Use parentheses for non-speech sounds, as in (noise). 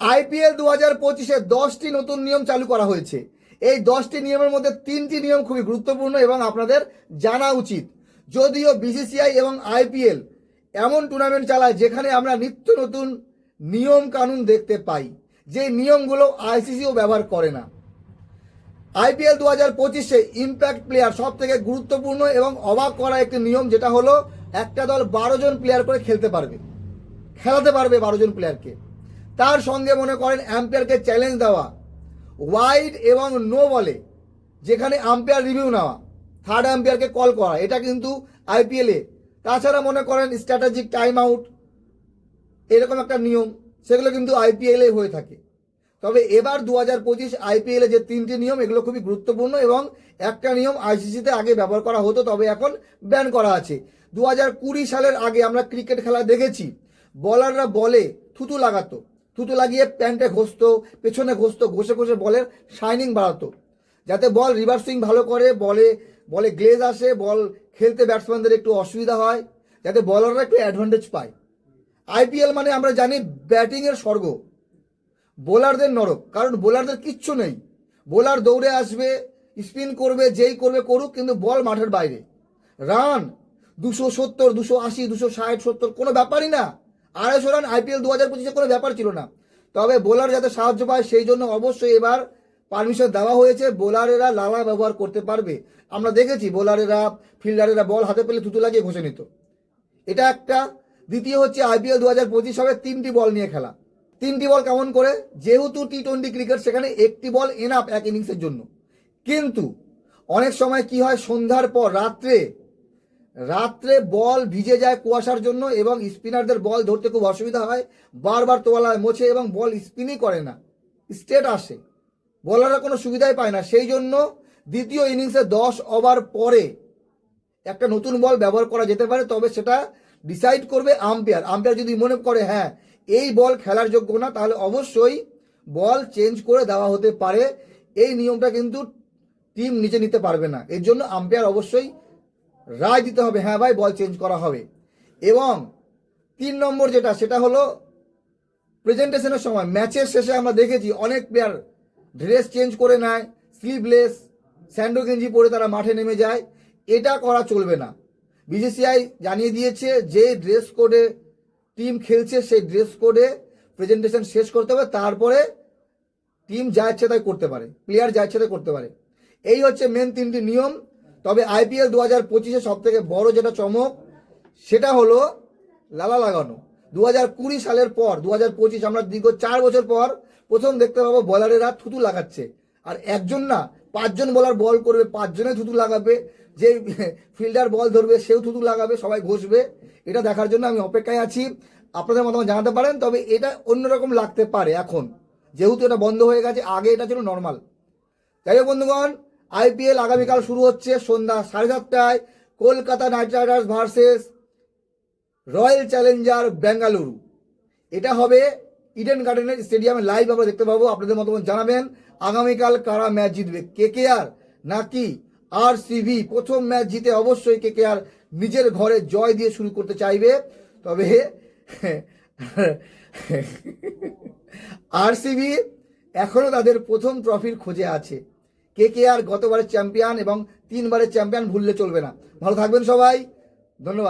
IPL দু হাজার পঁচিশে দশটি নতুন নিয়ম চালু করা হয়েছে। এই দশটি নিয়মের মধ্যে তিনটি নিয়ম খুবই গুরুত্বপূর্ণ এবং আপনাদের জানা উচিত। যদিও বিসিসিআই এবং আইপিএল এমন টুর্নামেন্ট চালায় যেখানে আমরা নিত্য নতুন নিয়ম কানুন দেখতে পাই, যে নিয়মগুলো আইসিসিও ব্যবহার করে না। আইপিএল দু হাজার পঁচিশে ইম্প্যাক্ট প্লেয়ার সব থেকে গুরুত্বপূর্ণ এবং অবাক করা একটি নিয়ম যেটা হলো, একটা দল বারো জন প্লেয়ার করে খেলতে পারবে। খেলাতে পারবে বারো জন প্লেয়ারকে তার সঙ্গে মনে করেন অ্যাম্পায়ারকে চ্যালেঞ্জ দেওয়া। ওয়াইড এবং নো বলে, যেখানে আম্পায়ার রিভিউ নেওয়া থার্ড আম্পায়ারকে কল করা, এটা কিন্তু আইপিএলে তাছাড়া মনে করেন স্ট্র্যাটেজিক টাইম আউট এরকম একটা নিয়ম, সেগুলো কিন্তু আইপিএলে হয়ে থাকে। তবে এবার দু হাজার পঁচিশ আইপিএলে যে তিনটি নিয়ম, এগুলো খুবই গুরুত্বপূর্ণ এবং একটা নিয়ম আইসিসিতে আগে ব্যবহার করা হতো, তবে এখন ব্যান করা আছে। দু হাজার কুড়ি সালের আগে আমরা ক্রিকেট খেলা দেখেছি। বলাররা বলে থুতু লাগাতো। থুতু লাগিয়ে প্যান্টে ঘষতো, পেছনে ঘষতো, ঘষে ঘষে বলের শাইনিং বাড়াতো। যাতে বল রিভার্স ভালো করে, বলে বলে গ্লেজ আসে, বল খেলতে ব্যাটসম্যানদের একটু অসুবিধা হয়, যাতে বলাররা একটু অ্যাডভান্টেজ পায়। আইপিএল মানে আমরা জানি ব্যাটিংয়ের স্বর্গ। বোলারদের নরক, কারণ বোলারদের কিচ্ছু নেই। বোলার দৌড়ে আসবে স্পিন করবে, যেই করবে করুক, কিন্তু বল মাঠের বাইরে। রান দুশো সত্তর, দুশো আশি, দুশো ষাট, সত্তর, কোনো ব্যাপারই না। আড়াইশো রান আইপিএল দু হাজার পঁচিশে কোনো ব্যাপার ছিল না। তবে বোলার যাতে সাহায্য পায় সেই জন্য অবশ্যই এবার পারমিশন দেওয়া হয়েছে। বোলারেরা লালা ব্যবহার করতে পারবে। আমরা দেখেছি বোলারেরা, ফিল্ডারেরা বল হাতে পেলে থুতু লাগিয়ে ঘষে নিত। এটা একটা। দ্বিতীয় হচ্ছে আইপিএল দু হাজার পঁচিশ হবে তিনটি বল নিয়ে খেলা। তিনটি বল কেমন করে? যেহেতু টি টোয়েন্টি ক্রিকেট সেখানে একটি বল এনাফ এক ইনিংসের জন্য। কিন্তু অনেক সময় কি হয়? সন্ধ্যার পর রাত্রে রাত্রে বল ভিজে যায় কুয়াশার জন্য এবং স্পিনারদের বল ধরতে খুব অসুবিধা হয়। বারবার তোলায় মোছে এবং বল স্পিনই করে না। স্টেট আসে। বলাররা কোনো সুবিধাই পায় না। সেই জন্য দ্বিতীয় ইনিংসে দশ ওভার পরে একটা নতুন বল ব্যবহার করা যেতে পারে, তবে সেটা ডিসাইড করবে আম্পায়ার। আম্পায়ার যদি মনে করে হ্যাঁ এই বল খেলার যোগ্য না, তাহলে অবশ্যই বল চেঞ্জ করে দেওয়া হতে পারে। এই নিয়মটা কিন্তু টিম নিচে নিতে পারবে না। এর জন্য আম্পায়ার অবশ্যই রায় দিতে হবে হ্যাঁ ভাই, বল চেঞ্জ করা হবে। এবং তিন নম্বর যেটা, সেটা হলো প্রেজেন্টেশনের সময় ম্যাচের শেষে আমরা দেখেছি অনেক প্লেয়ার ড্রেস চেঞ্জ করে নেয় স্লিভলেস স্যান্ডো গেঞ্জি পরে তারা মাঠে নেমে যায়। এটা করা চলবে না। বিসিসিআই জানিয়ে দিয়েছে, যে ড্রেস কোডে টিম খেলছে, সেই ড্রেস কোডে প্রেজেন্টেশন শেষ করতে হবে, তারপরে টিম যা ইচ্ছে তাই করতে পারে প্লেয়ার যা ইচ্ছে তাই করতে পারে। এই হচ্ছে মেন তিনটি নিয়ম। তবে আইপিএল দু হাজার পঁচিশে সব থেকে বড় যেটা চমক, সেটা হলো লালা লাগানো। দু হাজার কুড়ি সালের পর দু হাজার পঁচিশ, আমরা দীর্ঘ চার বছর পর প্রথম দেখতে পাবো বলারেরা থুতু লাগাচ্ছে। আর একজন না, পাঁচজন বলার বল করবে, পাঁচজনে থুতু লাগাবে, যে ফিল্ডার বল ধরবে, সেও থুতু লাগাবে, সবাই ঘষবে। এটা দেখার জন্য আমি অপেক্ষায় আছি। আপনাদের মতামত জানাতে পারেন, তবে এটা অন্যরকম লাগতে পারে এখন। যেহেতু এটা বন্ধ হয়ে গেছে, আগে এটা ছিল নর্মাল যাই হোক বন্ধুগণ আইপিএল আগামীকাল শুরু হচ্ছে সন্ধ্যা সাড়ে সাতটায় Kolkata Knight Riders versus Royal Challenger Bengaluru. এটা হবে ইডেন গার্ডেনের স্টেডিয়ামে লাইভ আমরা দেখতে পাবো, আপনাদের মতামত জানাবেন। আগামীকাল কারা ম্যাচ জিতবে? কে কে আর? নাকি আর সিভি প্রথম ম্যাচ জিতে অবশ্যই কে কে আর নিজের ঘরে জয় দিয়ে শুরু করতে চাইবে? তবে (laughs) আর আরসিবি এখনও তাদের প্রথম ট্রফির খোঁজে আছে। কে কে আর গতবারের চ্যাম্পিয়ন এবং তিনবারের চ্যাম্পিয়ন ভুললে চলবে না। ভালো থাকবেন সবাই। ধন্যবাদ।